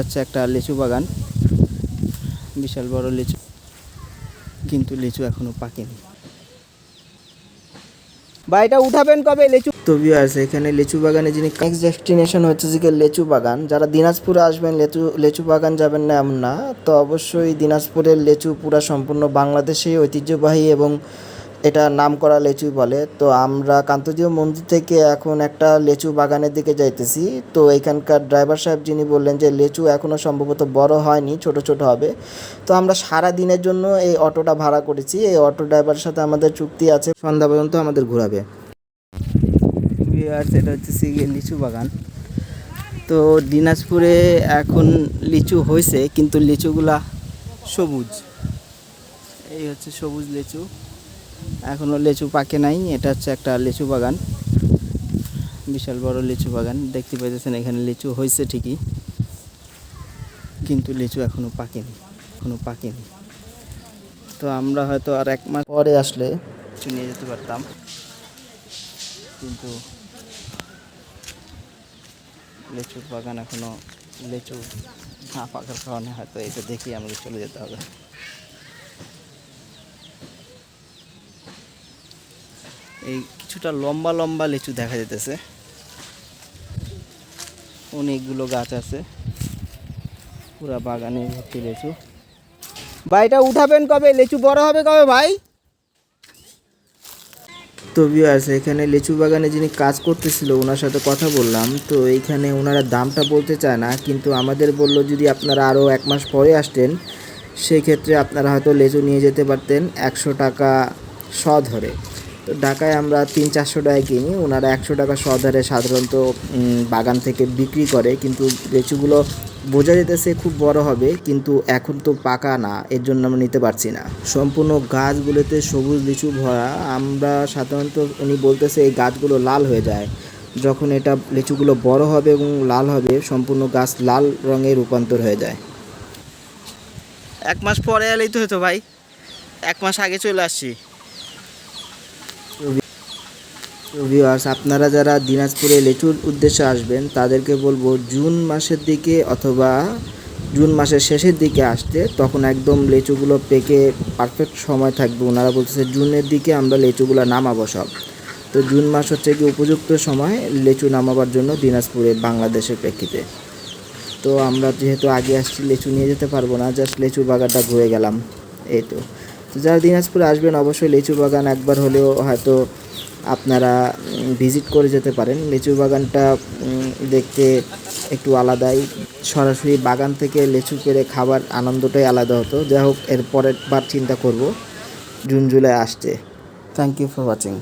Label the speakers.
Speaker 1: হচ্ছে একটা লিচু বাগান। বিশাল বড় লিচু। কিন্তু লিচু এখনও পাকেনি। বা এটা উঠাবেন কবে লিচু? তো ভিউয়ার্স এখানে লিচু বাগানে যিনি নেক্সট ডেস্টিনেশন হচ্ছে যে লেচু বাগান। যারা দিনাজপুরে আসবেন, লেচু লেচু বাগান যাবেন না এমন না। তো অবশ্যই দিনাজপুরের লেচু পুরা সম্পূর্ণ বাংলাদেশে ঐতিহ্যবাহী এবং এটা নাম করা লেচু বলে। তো আমরা কান্তজীয় মন্দির থেকে এখন একটা লেচু বাগানের দিকে যাইতেছি। তো এখানকার ড্রাইভার সাহেব যিনি বললেন যে লেচু এখনও সম্ভবত বড় হয়নি, ছোট ছোট হবে। তো আমরা সারা দিনের জন্য এই অটোটা ভাড়া করেছি। এই অটো ড্রাইভারের সাথে আমাদের চুক্তি আছে। সন্ধ্যা পর্যন্ত আমাদের ঘোরাবে। এটা হচ্ছে লিচু বাগান। তো দিনাজপুরে এখন লিচু হয়েছে, কিন্তু লিচুগুলা সবুজ। এই হচ্ছে সবুজ লিচু। এখনও লিচু পাকে নাই, এটা হচ্ছে একটা লিচু বাগান, বিশাল বড় লিচু বাগান, দেখতে পাইতেছেন এখানে লিচু হয়েছে ঠিকই, কিন্তু লিচু এখনও পাকেনি এখনও পাকেনি। তো আমরা হয়তো আর এক মাস পরে আসলে নিয়ে যেতে পারতাম, কিন্তু লিচুর বাগান এখনও লিচু না পাকার কারণে হয়তো এটা দেখেই আমাকে চলে যেতে হবে। এই কিছুটা লম্বা লম্বা লিচু দেখা যেতেছে অনেকগুলো গাছ আছে। পুরা বাগানে ভর্তি লিচু। ভাই, এটা উঠাবেন কবে? লিচু বড় হবে কবে ভাই? তো ভিউয়ার্স এখানে লিচু বাগানে যিনি কাজ করতেছিল, ওনার সাথে কথা বললাম। তো এইখানে ওনারা দামটা বলতে চায় না, কিন্তু আমাদের বলল যদি আপনারা আরও এক মাস পরে আসতেন সেই ক্ষেত্রে আপনারা হয়তো লেচু নিয়ে যেতে পারতেন একশো টাকা শ ধরে। তো ঢাকায় আমরা তিন চারশো টাকায় কিনি। ওনারা একশো টাকা ধরে সাধারণত বাগান থেকে বিক্রি করে। কিন্তু লিচুগুলো বোঝা যেতেছে খুব বড় হবে, কিন্তু এখন তো পাকা না, এর জন্য আমরা নিতে পারছি না। সম্পূর্ণ গাছগুলোতে সবুজ লিচু ভরা, আমরা সাধারণত উনি বলতেছে এই গাছগুলো লাল হয়ে যায়। যখন এটা লিচুগুলো বড় হবে এবং লাল হবে, সম্পূর্ণ গাছ লাল রঙে রূপান্তর হয়ে যায়। এক মাস পরে এলেই তো হতো ভাই। এক মাস আগে চলে আসছি। ভিউয়ার্স আপনারা যারা দিনাজপুরে লেচুর উদ্দেশ্যে আসবেন, তাদেরকে বলব জুন মাসের দিকে অথবা জুন মাসের শেষের দিকে আসতে, তখন একদম লেচুগুলো পেকে পারফেক্ট সময় থাকবে। ওনারা বলতেছে জুনের দিকে আমরা লেচুগুলো নামাবো সব। তো জুন মাস হচ্ছে কি উপযুক্ত সময় লেচু নামাবার জন্য দিনাজপুরে, বাংলাদেশের প্রেক্ষিতে। তো আমরা যেহেতু আগে আসছি, লেচু নিয়ে যেতে পারব না জাস্ট লেচু বাগানটা ঘুরে গেলাম। এই তো। যারা দিনাজপুরে আসবেন, অবশ্যই লেচু বাগান একবার হলেও হয়তো আপনারা ভিজিট করে যেতে পারেন। লিচু বাগানটা দেখতে একটু আলাদাই। সরাসরি বাগান থেকে লিচু পেরে খাবার আনন্দটাই আলাদা হতো। যাই হোক, এর পরের বার চিন্তা করব। জুন, জুলাই আসছে। Thank you for watching